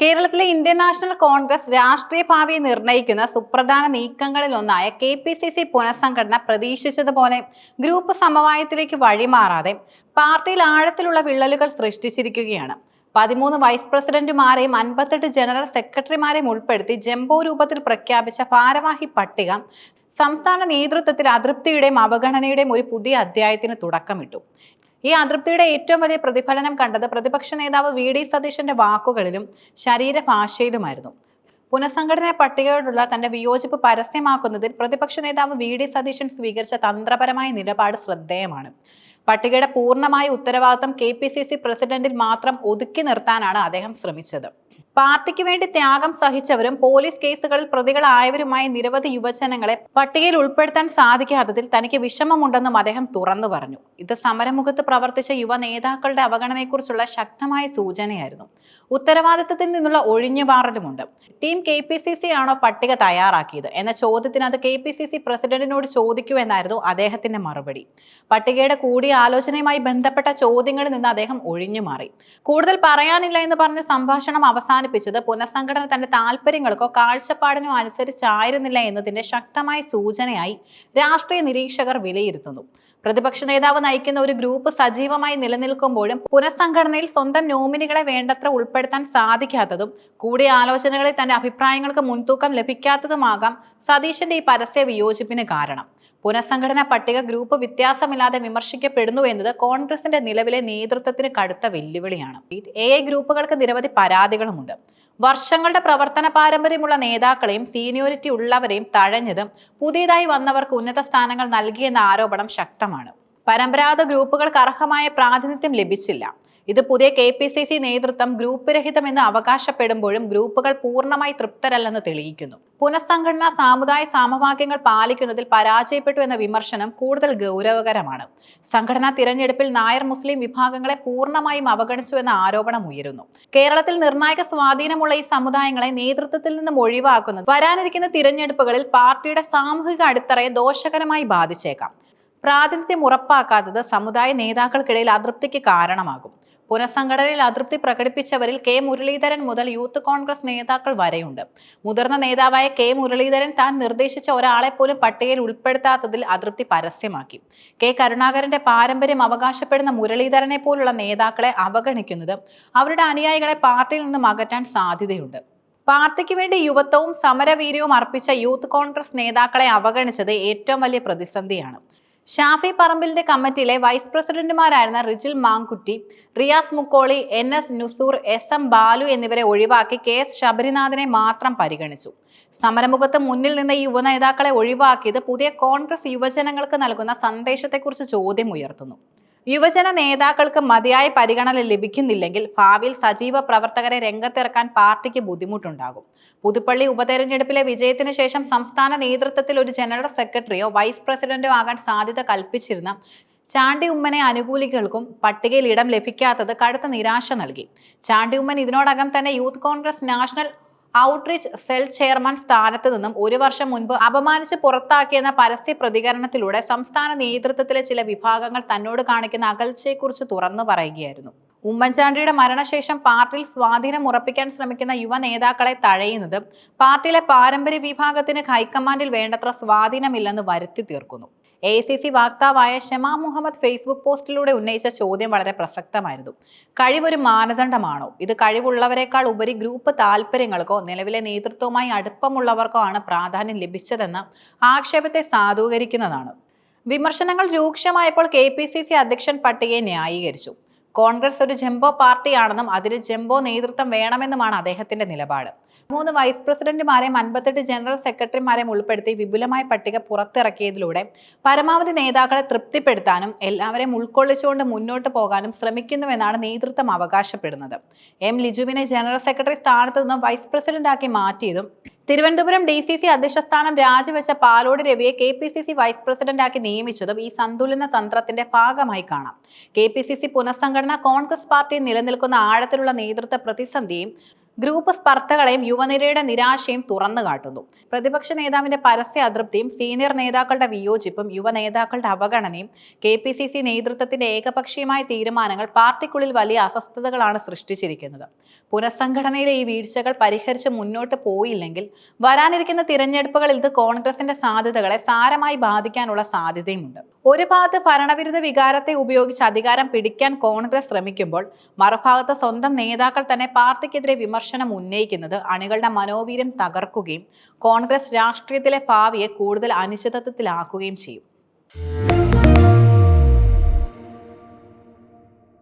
കേരളത്തിലെ Indian national Congress രാഷ്ട്രീയ ഭാവി നിർണയിക്കുന്ന സുപ്രധാന നീക്കങ്ങളിലൊന്നായ കെ പി സി സി പുനഃസംഘടന പ്രതീക്ഷിച്ചതുപോലെ ഗ്രൂപ്പ് സമവായത്തിലേക്ക് വഴിമാറാതെ പാർട്ടിയിൽ ആഴത്തിലുള്ള വിള്ളലുകൾ സൃഷ്ടിച്ചിരിക്കുകയാണ്. പതിമൂന്ന് വൈസ് പ്രസിഡന്റുമാരെയും അൻപത്തെട്ട് ജനറൽ സെക്രട്ടറിമാരെയും ഉൾപ്പെടുത്തി ജംബോ രൂപത്തിൽ പ്രഖ്യാപിച്ച ഭാരവാഹി പട്ടിക സംസ്ഥാന നേതൃത്വത്തിൽ അതൃപ്തിയുടെയും അവഗണനയുടെയും ഒരു പുതിയ അധ്യായത്തിന് തുടക്കമിട്ടു. ഈ അതൃപ്തിയുടെ ഏറ്റവും വലിയ പ്രതിഫലനം കണ്ടത് പ്രതിപക്ഷ നേതാവ് വി ഡി സതീശന്റെ വാക്കുകളിലും ശരീരഭാഷയിലുമായിരുന്നു. പുനഃസംഘടന പട്ടികയോടുള്ള തന്റെ വിയോജിപ്പ് പരസ്യമാക്കുന്നതിൽ പ്രതിപക്ഷ നേതാവ് വി ഡി സതീശൻ സ്വീകരിച്ച തന്ത്രപരമായ നിലപാട് ശ്രദ്ധേയമാണ്. പട്ടികയുടെ പൂർണമായ ഉത്തരവാദിത്തം കെ പി സി സി പ്രസിഡന്റിൽ മാത്രം ഒതുക്കി നിർത്താനാണ് അദ്ദേഹം ശ്രമിച്ചത്. പാർട്ടിക്ക് വേണ്ടി ത്യാഗം സഹിച്ചവരും പോലീസ് കേസുകളിൽ പ്രതികളായവരുമായ നിരവധി യുവജനങ്ങളെ പട്ടികയിൽ ഉൾപ്പെടുത്താൻ സാധിക്കാത്തതിൽ തനിക്ക് വിഷമമുണ്ടെന്നും അദ്ദേഹം തുറന്നു പറഞ്ഞു. ഇത് സമരമുഖത്ത് പ്രവർത്തിച്ച യുവ നേതാക്കളുടെ അവഗണനയെക്കുറിച്ചുള്ള ശക്തമായ സൂചനയായിരുന്നു. ഉത്തരവാദിത്തത്തിൽ നിന്നുള്ള ഒഴിഞ്ഞുപാറലുമുണ്ട് team K P C C ആണോ പട്ടിക തയ്യാറാക്കിയത്? എന്ന ചോദ്യത്തിന് അത് കെ പി സി സി പ്രസിഡന്റിനോട് ചോദിക്കൂ എന്നായിരുന്നു അദ്ദേഹത്തിന്റെ മറുപടി. പട്ടികയുടെ കൂടിയാലോചനയുമായി ബന്ധപ്പെട്ട ചോദ്യങ്ങളിൽ നിന്ന് അദ്ദേഹം ഒഴിഞ്ഞുമാറി കൂടുതൽ പറയാനില്ല എന്ന് പറഞ്ഞ് സംഭാഷണം അവസാനിപ്പിച്ചത് പുനഃസംഘടന തന്റെ താല്പര്യങ്ങൾക്കോ കാഴ്ചപ്പാടിനോ അനുസരിച്ചായിരുന്നില്ല എന്നതിന്റെ ശക്തമായ സൂചനയായി രാഷ്ട്രീയ നിരീക്ഷകർ വിലയിരുത്തുന്നു. പ്രതിപക്ഷ നേതാവ് നയിക്കുന്ന ഒരു ഗ്രൂപ്പ് സജീവമായി നിലനിൽക്കുമ്പോഴും പുനഃസംഘടനയിൽ സ്വന്തം നോമിനികളെ വേണ്ടത്ര ഉൾപ്പെടുത്താൻ സാധിക്കാത്തതും കൂടിയാലോചനകളിൽ തന്റെ അഭിപ്രായങ്ങൾക്ക് മുൻതൂക്കം ലഭിക്കാത്തതുമാകാം സതീശന്റെ ഈ പരസ്യ വിയോജിപ്പിന് കാരണം. പുനഃസംഘടന പട്ടിക ഗ്രൂപ്പ് വ്യത്യാസമില്ലാതെ വിമർശിക്കപ്പെടുന്നു എന്നത് കോൺഗ്രസിന്റെ നിലവിലെ നേതൃത്വത്തിന് കടുത്ത വെല്ലുവിളിയാണ്. എ ഐ ഗ്രൂപ്പുകൾക്ക് നിരവധി പരാതികളുമുണ്ട്. വർഷങ്ങളുടെ പ്രവർത്തന പാരമ്പര്യമുള്ള നേതാക്കളെയും സീനിയോറിറ്റി ഉള്ളവരെയും തഴഞ്ഞതും പുതിയതായി വന്നവർക്ക് ഉന്നത സ്ഥാനങ്ങൾ നൽകിയെന്ന ആരോപണം ശക്തമാണ്. പരമ്പരാഗത ഗ്രൂപ്പുകൾക്ക് അർഹമായ പ്രാതിനിധ്യം ലഭിച്ചില്ല. ഇത് പുതിയ കെ പി സി സി നേതൃത്വം ഗ്രൂപ്പ് രഹിതമെന്ന് അവകാശപ്പെടുമ്പോഴും ഗ്രൂപ്പുകൾ പൂർണമായി തൃപ്തരല്ലെന്ന് തെളിയിക്കുന്നു. പുനഃസംഘടനാ സാമുദായ സമവാക്യങ്ങൾ പാലിക്കുന്നതിൽ പരാജയപ്പെട്ടു എന്ന വിമർശനം കൂടുതൽ ഗൗരവകരമാണ്. സംഘടനാ തിരഞ്ഞെടുപ്പിൽ നായർ മുസ്ലിം വിഭാഗങ്ങളെ പൂർണമായും അവഗണിച്ചു എന്ന ആരോപണം ഉയരുന്നു. കേരളത്തിൽ നിർണായക സ്വാധീനമുള്ള ഈ സമുദായങ്ങളെ നേതൃത്വത്തിൽ നിന്നും ഒഴിവാക്കുന്നത് വരാനിരിക്കുന്ന തിരഞ്ഞെടുപ്പുകളിൽ പാർട്ടിയുടെ സാമൂഹിക അടിത്തറയെ ദോഷകരമായി ബാധിച്ചേക്കാം. പ്രാതിനിധ്യം ഉറപ്പാക്കാത്തത് സമുദായ നേതാക്കൾക്കിടയിൽ അതൃപ്തിക്ക് കാരണമാകും. പുനഃസംഘടനയിൽ അതൃപ്തി പ്രകടിപ്പിച്ചവരിൽ കെ മുരളീധരൻ മുതൽ യൂത്ത് കോൺഗ്രസ് നേതാക്കൾ വരെയുണ്ട്. മുതിർന്ന നേതാവായ കെ മുരളീധരൻ താൻ നിർദ്ദേശിച്ച ഒരാളെ പോലും പട്ടികയിൽ ഉൾപ്പെടുത്താത്തതിൽ അതൃപ്തി പരസ്യമാക്കി. കെ കരുണാകരന്റെ പാരമ്പര്യം അവകാശപ്പെടുന്ന മുരളീധരനെ പോലുള്ള നേതാക്കളെ അവഗണിക്കുന്നത് അവരുടെ അനുയായികളെ പാർട്ടിയിൽ നിന്നും അകറ്റാൻ സാധ്യതയുണ്ട്. പാർട്ടിക്ക് വേണ്ടി യുവത്വവും സമരവീര്യവും അർപ്പിച്ച യൂത്ത് കോൺഗ്രസ് നേതാക്കളെ അവഗണിച്ചത് ഏറ്റവും വലിയ പ്രതിസന്ധിയാണ്. ഷാഫി പറമ്പിലിന്റെ കമ്മിറ്റിയിലെ vice പ്രസിഡന്റുമാരായിരുന്ന Rijil Mankutty Riyas Mukkoli N S Nusoor S M Balu എന്നിവരെ ഒഴിവാക്കി കെ എസ് ശബരിനാഥിനെ മാത്രം പരിഗണിച്ചു. സമരമുഖത്ത് മുന്നിൽ നിന്ന് ഈ യുവനേതാക്കളെ ഒഴിവാക്കിയത് പുതിയ കോൺഗ്രസ് യുവജനങ്ങൾക്ക് നൽകുന്ന സന്ദേശത്തെക്കുറിച്ച് ചോദ്യം ഉയർത്തുന്നു. യുവജന നേതാക്കൾക്ക് മതിയായ പരിഗണന ലഭിക്കുന്നില്ലെങ്കിൽ ഭാവിയിൽ സജീവ പ്രവർത്തകരെ രംഗത്തിറക്കാൻ പാർട്ടിക്ക് ബുദ്ധിമുട്ടുണ്ടാകും. പുതുപ്പള്ളി ഉപതെരഞ്ഞെടുപ്പിലെ വിജയത്തിന് ശേഷം സംസ്ഥാന നേതൃത്വത്തിൽ ഒരു ജനറൽ സെക്രട്ടറിയോ വൈസ് പ്രസിഡന്റോ ആകാൻ സാധ്യത കൽപ്പിച്ചിരുന്ന ചാണ്ടി ഉമ്മനെ അനുകൂലികൾക്കും പട്ടികയിൽ ഇടം ലഭിക്കാത്തത് കടുത്ത നിരാശ നൽകി. ചാണ്ടി ഉമ്മൻ ഇതിനോടകം തന്നെ youth Congress national outreach cell chairman സ്ഥാനത്ത് നിന്നും ഒരു വർഷം മുൻപ് അപമാനിച്ച് പുറത്താക്കിയെന്ന പരസ്യ പ്രതികരണത്തിലൂടെ സംസ്ഥാന നേതൃത്വത്തിലെ ചില വിഭാഗങ്ങൾ തന്നോട് കാണിക്കുന്ന അകൽച്ചയെക്കുറിച്ച് തുറന്നു പറയുകയായിരുന്നു. ഉമ്മൻചാണ്ടിയുടെ മരണശേഷം പാർട്ടിയിൽ സ്വാധീനം ഉറപ്പിക്കാൻ ശ്രമിക്കുന്ന യുവ നേതാക്കളെ തഴയുന്നതും പാർട്ടിയിലെ പാരമ്പര്യ വിഭാഗത്തിന് ഹൈക്കമാൻഡിൽ വേണ്ടത്ര സ്വാധീനമില്ലെന്ന് വരുത്തി തീർക്കുന്നു. എ സി സി വാക്താവായ ഷമാ മുഹമ്മദ് ഫേസ്ബുക്ക് പോസ്റ്റിലൂടെ ഉന്നയിച്ച ചോദ്യം വളരെ പ്രസക്തമായിരുന്നു. കഴിവൊരു മാനദണ്ഡമാണോ? ഇത് കഴിവുള്ളവരെക്കാൾ ഉപരി ഗ്രൂപ്പ് താല്പര്യങ്ങൾക്കോ നിലവിലെ നേതൃത്വവുമായി അടുപ്പമുള്ളവർക്കോ ആണ് പ്രാധാന്യം ലഭിച്ചതെന്ന ആക്ഷേപത്തെ സാധൂകരിക്കുന്നതാണ്. വിമർശനങ്ങൾ രൂക്ഷമായപ്പോൾ കെ പി സി സി അധ്യക്ഷൻ പട്ടികയെ ന്യായീകരിച്ചു. കോൺഗ്രസ് ഒരു ജംബോ പാർട്ടിയാണെന്നും അതിന് ജംബോ നേതൃത്വം വേണമെന്നുമാണ് അദ്ദേഹത്തിന്റെ നിലപാട്. മൂന്ന് വൈസ് പ്രസിഡന്റുമാരെയും അൻപത്തെട്ട് ജനറൽ സെക്രട്ടറിമാരെയും ഉൾപ്പെടുത്തി വിപുലമായ പട്ടിക പുറത്തിറക്കിയതിലൂടെ പരമാവധി നേതാക്കളെ തൃപ്തിപ്പെടുത്താനും എല്ലാവരെയും ഉൾക്കൊള്ളിച്ചുകൊണ്ട് മുന്നോട്ട് പോകാനും ശ്രമിക്കുന്നുവെന്നാണ് നേതൃത്വം അവകാശപ്പെടുന്നത്. എം ലിജുവിനെ ജനറൽ സെക്രട്ടറി സ്ഥാനത്ത് നിന്നും വൈസ് പ്രസിഡന്റാക്കി മാറ്റിയതും തിരുവനന്തപുരം ഡി സി സി അധ്യക്ഷ സ്ഥാനം രാജിവെച്ച Palode രവിയെ K P C C vice പ്രസിഡന്റാക്കി നിയമിച്ചതും ഈ സന്തുലന തന്ത്രത്തിന്റെ ഭാഗമായി കാണാം. കെ പി സി സി പുനഃസംഘടന കോൺഗ്രസ് പാർട്ടി നിലനിൽക്കുന്ന ആഴത്തിലുള്ള നേതൃത്വ പ്രതിസന്ധിയും ഗ്രൂപ്പ് സ്പർദ്ധകളെയും യുവനിരയുടെ നിരാശയും തുറന്നു കാട്ടുന്നു. പ്രതിപക്ഷ നേതാവിന്റെ പരസ്യ അതൃപ്തിയും സീനിയർ നേതാക്കളുടെ വിയോജിപ്പും യുവ നേതാക്കളുടെ അവഗണനയും കെ പി സി സി നേതൃത്വത്തിന്റെ ഏകപക്ഷീയമായ തീരുമാനങ്ങൾ പാർട്ടിക്കുള്ളിൽ വലിയ അസ്വസ്ഥതകളാണ് സൃഷ്ടിച്ചിരിക്കുന്നത്. പുനഃസംഘടനയിലെ ഈ വീഴ്ചകൾ പരിഹരിച്ച് മുന്നോട്ട് പോയില്ലെങ്കിൽ വരാനിരിക്കുന്ന തിരഞ്ഞെടുപ്പുകളിൽ ഇത് കോൺഗ്രസിന്റെ സാധ്യതകളെ സാരമായി ബാധിക്കാനുള്ള സാധ്യതയുമുണ്ട്. ഒരു ഭാഗത്ത് ഭരണവിരുദ്ധ വികാരത്തെ ഉപയോഗിച്ച് അധികാരം പിടിക്കാൻ കോൺഗ്രസ് ശ്രമിക്കുമ്പോൾ മറുഭാഗത്ത് സ്വന്തം നേതാക്കൾ തന്നെ പാർട്ടിക്കെതിരെ വിമർശനം ഉന്നയിക്കുന്നത് അണികളുടെ മനോവീര്യം തകർക്കുകയും കോൺഗ്രസ് രാഷ്ട്രീയത്തിലെ ഭാവിയെ കൂടുതൽ അനിശ്ചിതത്വത്തിലാക്കുകയും ചെയ്യും.